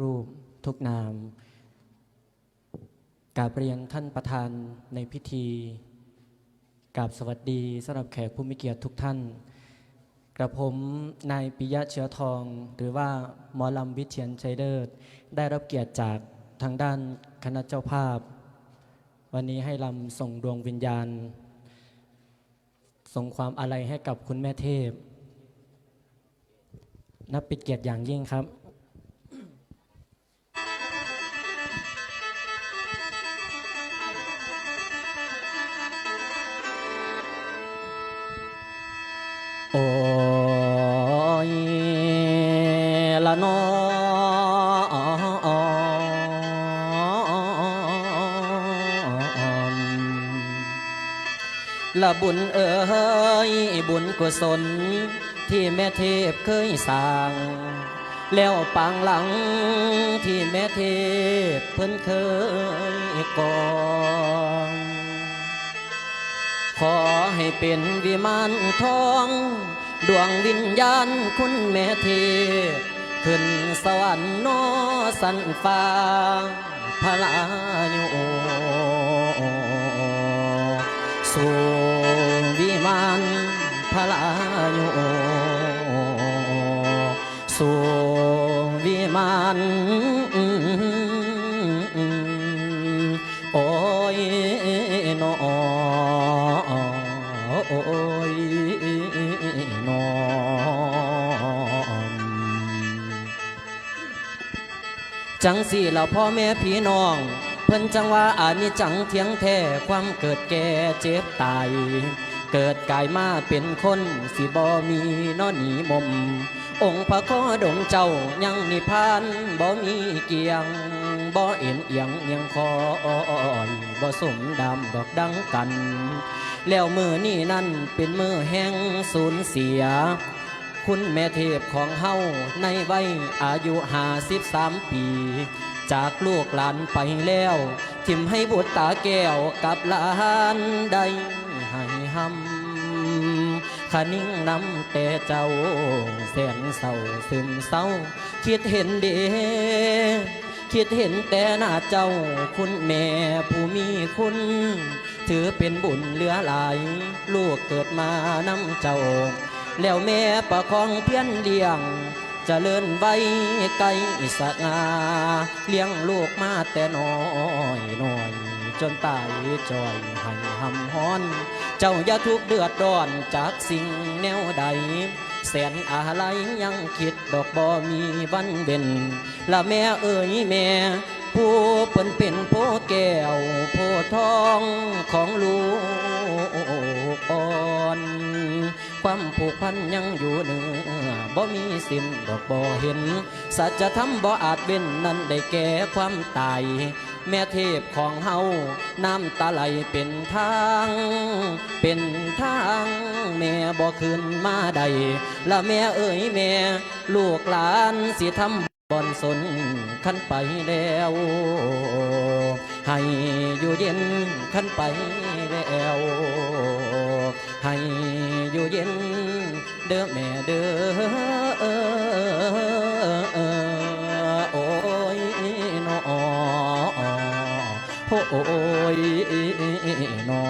รูปทุกนามกราบเรียนท่านประธานในพิธีกราบสวัสดีสำหรับแขกผู้มีเกียรติทุกท่าน กระผมนายปิยะเชื้อทอง หรือว่าหมอลำวิเชียนชัยเดิดได้รับเกียรติจากทางด้านคณะเจ้าภาพ วันนี้ให้ลำส่งดวงวิญญาณ ส่งความอาลัยให้กับคุณแม่เทพ นับเป็นเกียรติอย่างยิ่งครับ โอ้ยละนอละบุญเอ๋ยบุญกุศล ที่แม่เทพเคยสร้าง แล้วปางหลังที่แม่เทพเพิ่นเคยก่อขอ ให้เป็นวิมานทอง ดวงวิญญาณคุณแม่เทขึ้นสวรรค์นอสันฟ้าพระลายุสู่วิมานพระลายุสู่วิมาน จังสี่เราพ่อแม่พี่น้อง เพิ่นจังว่าอานิจังเทียงแท้ความเกิดแก่เจ็บตาย เกิดกายมาเป็นคนสิบ่มีนอหนีมม องค์พระโคดมเจ้ายังนิพานบ่มีเกียงบ่เอ็นเอียงเอียงคอยบ่สมดำดอกดังกัน แล้วมือนี่นั่นเป็นมือแห่งสูญเสีย คุณแม่เทพของเฮาในวัยอายุห้าสิบสามปี จากลูกหลานไปแล้ว ทิมให้บุตรตาแก้วกับหลานได้ให้หำขนิ่งน้ำแต่เจ้าแสนเศร้าซึมเศร้า คิดเห็นเดคิดเห็นแต่หน้าเจ้าคุณแม่ผู้มีคุณ ถือเป็นบุญเหลือหลาย ลูกเกิดมานำเจ้า แล้วแม่ประคองเพียนเลี้ยงเจะเลินใบไก่สะงาเลี้ยงลูกมาแต่น้อยน้อย จนตายจอยให้หำฮ้อน เจ้าอย่าทุกเดือดร้อนจากสิ่งแนวใด แสนอะไรยังคิดดอกบ่มีวันเด่นละแม่เอ่ยแม่ผู้เปิ้นเป็นโพแก้วโพทองของลูกอ่อน ความผูกพันยังอยู่เหนือบ่มีสิ้นดอกบ่เห็น สัจธรรมบ่อาจเว้นนั้นได้แก่ความตาย แม่เทพของเฮาน้ำตาไหลเป็นทาง เป็นทาง แม่บ่คืนมาใด ละแม่เอ่ยแม่ ลูกหลานสิทำบอนสนขันไปแล้ว ให้อยู่เย็นขันไปแล้ว ให้ อยู่เย็น เด้อแม่เด้อโอ้ยนอโอ้ยนอ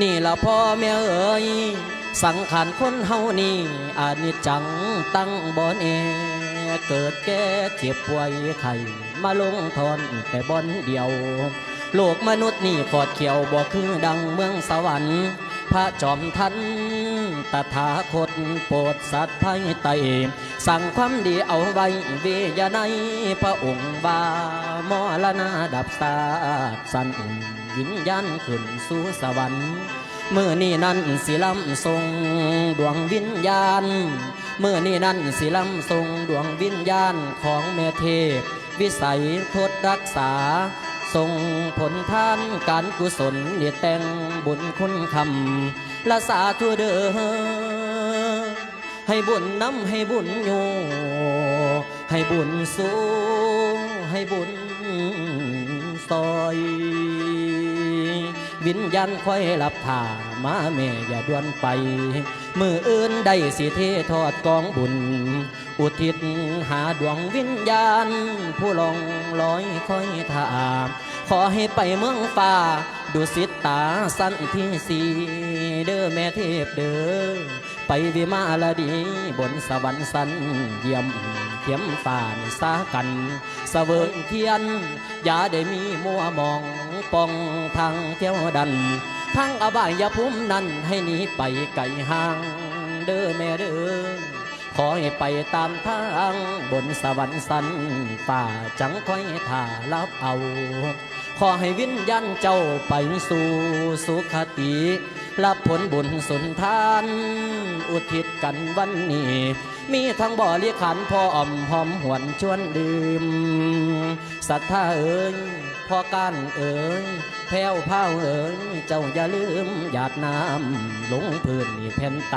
นี่ละพ่อแม่เอ๋ยสังขารคนเฮานี่อานิจจังตั้งบ่แน่เกิดแก่เจ็บป่วยไข้มาลงทนแต่บอนเดียว โลกมนุษย์นี่ขอดเขียวบ่คือดังเมืองสวรรค์ พระจอมทันตถาคตโปรดสัตว์ภัยไตสั่งความดีเอาไว้เวยาในพระองค์บามอลนาดับสาสันวิญญาณขึ้นสู่สวรรค์เมื่อนี่นั่นสิลำทรงดวงวิญญาณ เมื่อนี่นั่นสิลำทรงดวงวิญญาณของแม่เทพ วิสัยทดรักษา ทรงผลทานการกุศลเนี่ยแต่งบุญคุณคำละสาทั่วเด้อให้บุญน้ำให้บุญอยู่ให้บุญสูงให้บุญซอย วิญญาณคอยหลับท่ามาแม่อย่าด่วนไป มืออื่นได้สิเททอดกองบุญ อุทิศหาดวงวิญญาณ ผู้ลงลอยคอยถามขอให้ไปเมืองฟ้าดูสิตาสั้นที่สีเด้อแม่เทพเด้อไปวิมาลดีบนสวรรค์สันเยี่ยมเทียมฟ้านสากันเสวยเทียน อย่าได้มีมัวมองปองทางเที่ยวดัน ทั้งอบายภูมินั้นให้หนีไปไกลห่าง เด้อแม่เด้อ ขอให้ไปตามทางบนสวรรค์สันป่าจังคอยถ่ารับเอา ขอให้วิญญาณเจ้าไปสู่สุขติ รับผลบุญสุนทาน อุทิศกันวันนี้ มีทั้งบ่อเลียขันพ่ออ่อมหอมหวนชวนดื่มศรัทธาเอ๋ยพ่อการเอ๋ยแพ้วเผาเอ๋ยเจ้าอย่าลืมหยาดน้ำลงพื้นนี่แผ่นไต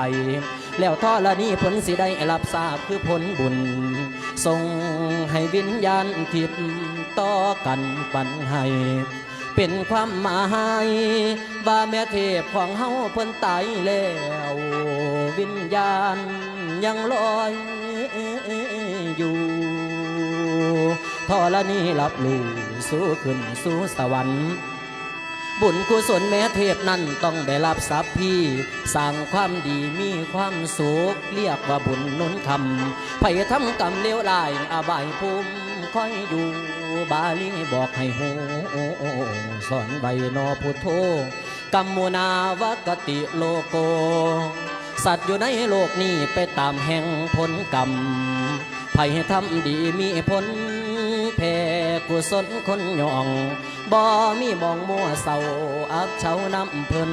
แล้วท่อละนี้ผลสิได้รับทราบคือผลบุญส่งให้วิญญาณทิพย์ต่อกันปันให้ เป็นความหมายว่าแม่เทพของเฮาเพิ่นตายแล้ว วิญญาณยังลอยอยู่ทอละนี้รับรู้สู้ขึ้นสู่สวรรค์บุญกุศลแม้เทพนั้นต้องได้รับทรัพย์พี่สร้างความดีมีความสุขเรียกว่าบุญนุนคำไผ่ทำกรรมเลวร้ายอบายภูมิคอยอยู่ บาลีบอกให้หูสอนใบนอพุทโธกัมมุนาวกติโลโก สัตว์อยู่ในโลกนี้ไปตามแห่งผลกรรมไผ่ทำดีมีผลแผ่กุศลคนย่องบ่มีมองมัวเศร้าอับเฉาน้ำเพิ่น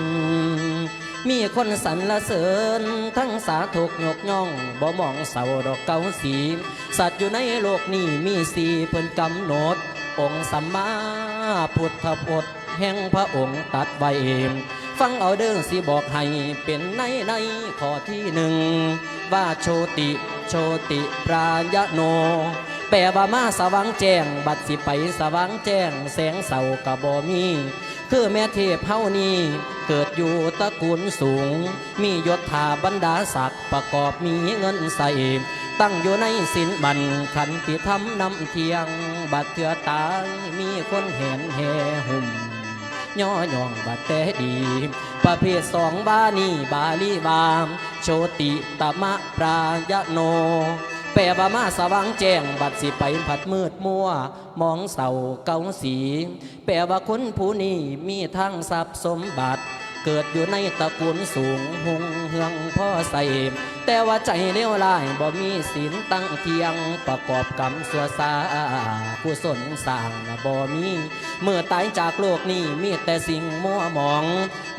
มีคนสรรเสริญ ทั้งสาถูกยกย่อง บ่มองเศร้าดอกเกาสี สัตว์อยู่ในโลกนี้มีสีเพิ่นกำหนด องค์สัมมาพุทธพจน์แห่งพระองค์ตัดไว้ฟังเอาเด้อสิบอกให้เป็นในในข้อที่หนึ่งว่าโชติ โชติปรายโน ปลว่ามาสว่างแจ้ง บัดสิไปสว่างแจ้ง แสงเสากะบ่มี คือแม่เทพเฮานี้เกิดอยู่ตระกูลสูง มียศถาบรรดาศักดิ์ประกอบมีเงินใส่ตั้งอยู่ในสินบันขันติธรรมนำเทียง บัดเถื่อตายมีคนเห็นแห่หุ่มย่อย่องบัดแต่ดี ประเภทสองบานีบาลีบาม โชติตมะปรายโน แปลว่ามาสว่างแจ้งบัดสิไปผัดมืดมัว มองเสาเกาสี แปลว่าคนผู้นี้มีทั้งทรัพย์สมบัติ เกิดอยู่ในตระกูลสูงหงเฮืองพ่อใส่ แต่ว่าใจเลวร้ายบ่มีศีลตั้งเทียงประกอบกรรมสัวซาผู้สนสร้างบ่มีเมื่อตายจากโลกนี้มีแต่สิ่งมัวหมอง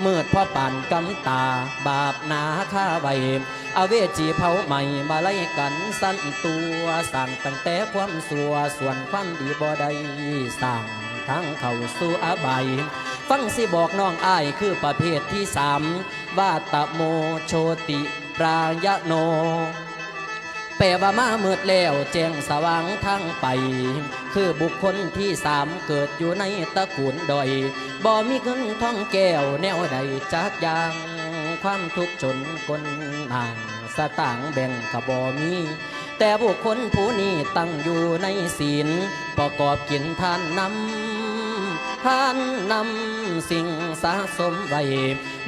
มืดเพ่อป่านกำตาบาปหนาฆ่าไว้เอาเวจีเผาใหม่มาไล่กันสั้นตัวสั่งตั้งแต่ความสัวส่วนความดีบ่ได้สั่งทั้งเข้าสู่อบาย ฟังสิบอกน้องอ้ายคือประเภทที่สามว่าตะโมโชติปรายโน แปลว่ามาเมืดแล้วแจ้งสว่างทั้งไป คือบุคคลที่สามเกิดอยู่ในตระกูลดอย บ่มีเงินท่องแก้วแนวใดจากยาง ความทุกข์จนคนห่างสตางแบ่งกะบ่มี แต่บุคคลผู้นี้ตั้งอยู่ในศีลประกอบกินทานน้ำ ทานนำสิ่งสะสมไว้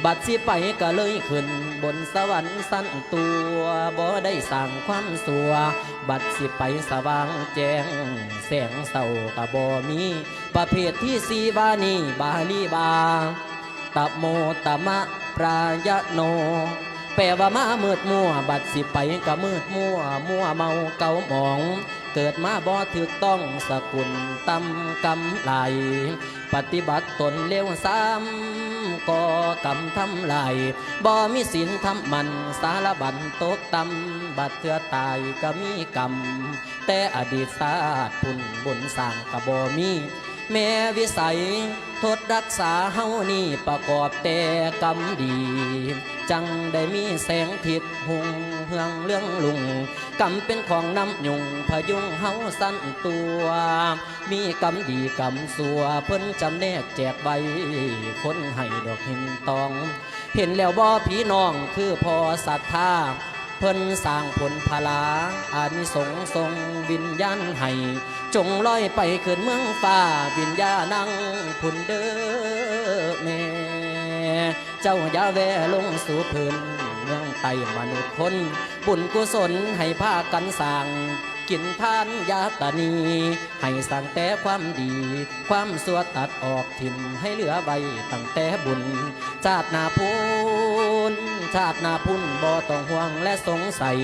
บัดสิไปก็เลยขึ้น บนสวรรค์สั้นตัวบ่ได้สั่งความสัว บัดสิไปสว่างแจ้ง แสงเศร้าก็บ่มี ประเภทที่สีวานีบาลีบาตะโมตะมะปรายโนแปลว่ามามืดมัว บัดสิไปก็มืดมัว มัวเมาเกาหมอง เกิดมาบ่ถึกต้องสกุลตำกำไหลปฏิบัติตนเลวซ้ำก่อกรรมทำลายบ่มีศีลทำมันสารบันตกตำบัดเถื่อตายก็มีกรรมแต่อดีตศาสตร์พุ่นบุญสร้างก็บ่มี แม่วิสัยทดรักษาเฮานี่ประกอบแต่กรรมดี จังได้มีแสงทิศหุงเฮืองเรื่องลุงกรรมเป็นของน้ำยุงพยุงเฮาสั้นตัว มีกรรมดีกรรมสัวเพิ่นจำแนกแจกใบคนให้ดอกหินตอง เห็นแล้วบ่พี่น้องคือพอศรัทธา เพิ่นสร้างผลพลาอานิสงส์ทรงวิญญาณให้จงลอยไปขึ้นเมืองฟ้าวิญญาณังพุนเด้อแม่เจ้าอย่าแวลงสู่พื้นเมืองไต้มนุษย์คน บุญกุศลให้พากันสร้าง กินทานยาตานี ให้สั่งแต่ความดี ความสัวตัดออกถิ่มให้เหลือใบตั้งแต่บุญ ชาตินาพุนชาตินาพุนบ่ต้องห่วงและสงสัย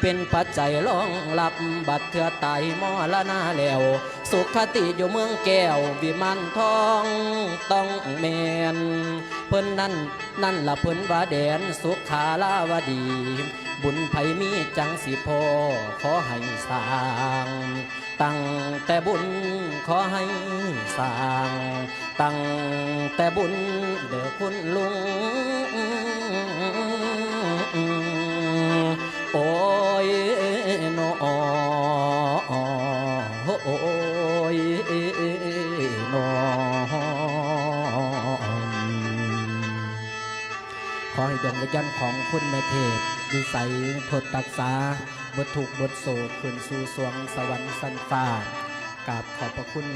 เป็นปัจจัยรองรับบัตรเถื่อตายมอละนาแล้ว สุขคติอยู่เมืองแก้ววิมานทองต้องแมนเพิ่นนั่นนั่นละเพิ่นว่าแดนสุขาลาวดี บุญไผมีจังสิพอขอให้สร้าง ตั้งแต่บุญขอให้สร้าง ตั้งแต่บุญเด้อคุณลุง โอ้ยนอ ขอให้ดวงวิญญาณของคุณแม่เทพวิสัยทดตักษาบทถูกบทโศกขึ้นสู่สวงสวรรค์สันฟ้ากราบขอบพระคุณ